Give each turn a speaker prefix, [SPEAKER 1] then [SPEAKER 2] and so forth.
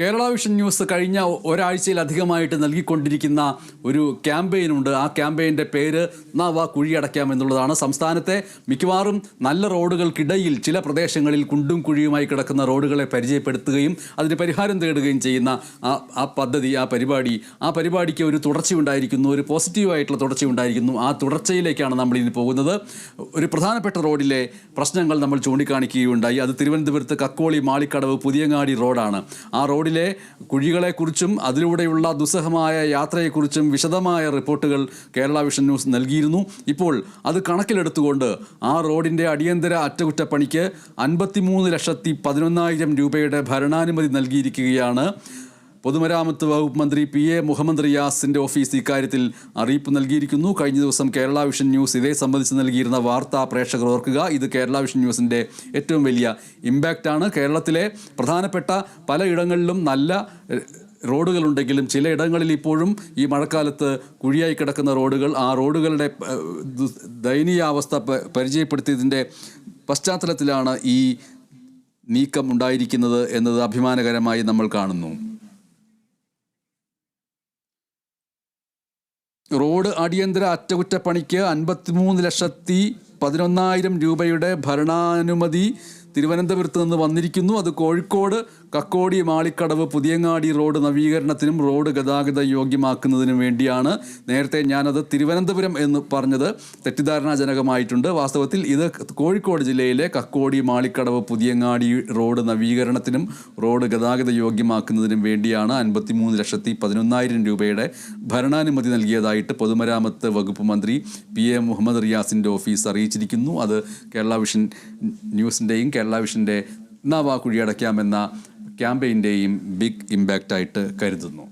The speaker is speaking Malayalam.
[SPEAKER 1] കേരള വിഷൻ ന്യൂസ് കഴിഞ്ഞ ഒരാഴ്ചയിലധികമായിട്ട് നൽകിക്കൊണ്ടിരിക്കുന്ന ഒരു ക്യാമ്പയിനുണ്ട്. ആ ക്യാമ്പയിന്റെ പേര് നവ കുഴിയടയ്ക്കാം എന്നുള്ളതാണ്. സംസ്ഥാനത്തെ മിക്കവാറും നല്ല റോഡുകൾക്കിടയിൽ ചില പ്രദേശങ്ങളിൽ കുണ്ടും കുഴിയുമായി കിടക്കുന്ന റോഡുകളെ പരിചയപ്പെടുത്തുകയും അതിന് പരിഹാരം തേടുകയും ചെയ്യുന്ന ആ ആ പദ്ധതി ആ പരിപാടി ആ പരിപാടിക്ക് ഒരു തുടർച്ചയുണ്ടായിരിക്കുന്നു. ഒരു പോസിറ്റീവായിട്ടുള്ള തുടർച്ചയുണ്ടായിരിക്കുന്നു. ആ തുടർച്ചയിലേക്കാണ് നമ്മൾ ഇനി പോകുന്നത്. ഒരു പ്രധാനപ്പെട്ട റോഡിലെ പ്രശ്നങ്ങൾ നമ്മൾ ചൂണ്ടിക്കാണിക്കുകയുണ്ടായി. അത് തിരുവനന്തപുരത്ത് കക്കോളി മാളിക്കടവ് പുതിയങ്ങാടി റോഡാണ്. ആ റോഡിലെ കുഴികളെക്കുറിച്ചും അതിലൂടെയുള്ള ദുസ്സഹമായ യാത്രയെക്കുറിച്ചും വിശദമായ റിപ്പോർട്ടുകൾ കേരള വിഷൻ ന്യൂസ് നൽകിയിരുന്നു. ഇപ്പോൾ അത് കണക്കിലെടുത്തുകൊണ്ട് ആ റോഡിന്റെ അടിയന്തര അറ്റകുറ്റപ്പണിക്ക് അൻപത്തിമൂന്ന് ലക്ഷത്തി പതിനൊന്നായിരം രൂപയുടെ ഭരണാനുമതി നൽകിയിരിക്കുകയാണ്. പൊതുമരാമത്ത് വകുപ്പ് മന്ത്രി പി എ മുഹമ്മദ് റിയാസിന്റെ ഓഫീസ് ഇക്കാര്യത്തിൽ അറിയിപ്പ് നൽകിയിരിക്കുന്നു. കഴിഞ്ഞ ദിവസം കേരള വിഷൻ ന്യൂസ് ഇതേ സംബന്ധിച്ച് നൽകിയിരുന്ന വാർത്ത പ്രേക്ഷകർ ഓർക്കുക ഇത് കേരള വിഷൻ ന്യൂസിന്റെ ഏറ്റവും വലിയ ഇമ്പാക്റ്റാണ് കേരളത്തിലെ പ്രധാനപ്പെട്ട പലയിടങ്ങളിലും നല്ല റോഡുകളുണ്ടെങ്കിലും ചില ഇടങ്ങളിൽ ഇപ്പോഴും ഈ മഴക്കാലത്ത് കുഴിയായി കിടക്കുന്ന റോഡുകൾ ആ റോഡുകളുടെ ദയനീയാവസ്ഥ പരിചയപ്പെടുത്തിയതിന്റെ പശ്ചാത്തലത്തിലാണ് ഈ നീക്കം ഉണ്ടായിരിക്കുന്നത് എന്നത് അഭിമാനകരമായി നമ്മൾ കാണുന്നു. റോഡ് അടിയന്തര അറ്റകുറ്റപ്പണിക്ക് അൻപത്തിമൂന്ന് ലക്ഷത്തി പതിനൊന്നായിരം രൂപയുടെ ഭരണാനുമതി തിരുവനന്തപുരത്ത് നിന്ന് വന്നിരിക്കുന്നു. അത് കോഴിക്കോട് കക്കോടി മാളിക്കടവ് പുതിയങ്ങാടി റോഡ് നവീകരണത്തിനും റോഡ് ഗതാഗത യോഗ്യമാക്കുന്നതിനും വേണ്ടിയാണ് നേരത്തെ ഞാനത് തിരുവനന്തപുരം എന്ന് പറഞ്ഞത്. തെറ്റിദ്ധാരണാജനകമായിട്ടുണ്ട്. വാസ്തവത്തിൽ ഇത് കോഴിക്കോട് ജില്ലയിലെ കക്കോടി മാളിക്കടവ് പുതിയങ്ങാടി റോഡ് നവീകരണത്തിനും റോഡ് ഗതാഗത യോഗ്യമാക്കുന്നതിനും വേണ്ടിയാണ് അൻപത്തിമൂന്ന് ലക്ഷത്തി പതിനൊന്നായിരം രൂപയുടെ ഭരണാനുമതി നൽകിയതായിട്ട് പൊതുമരാമത്ത് വകുപ്പ് മന്ത്രി പി എ മുഹമ്മദ് റിയാസിന്റെ ഓഫീസ് അറിയിച്ചിരിക്കുന്നു. അത് കേരള വിഷൻ ന്യൂസിന്റെയും കേരള വിഷന്റെ നവാ കുഴിയടയ്ക്കാമെന്ന ക്യാമ്പയിന്റെയും ബിഗ് ഇമ്പാക്റ്റായിട്ട് കരുതുന്നു.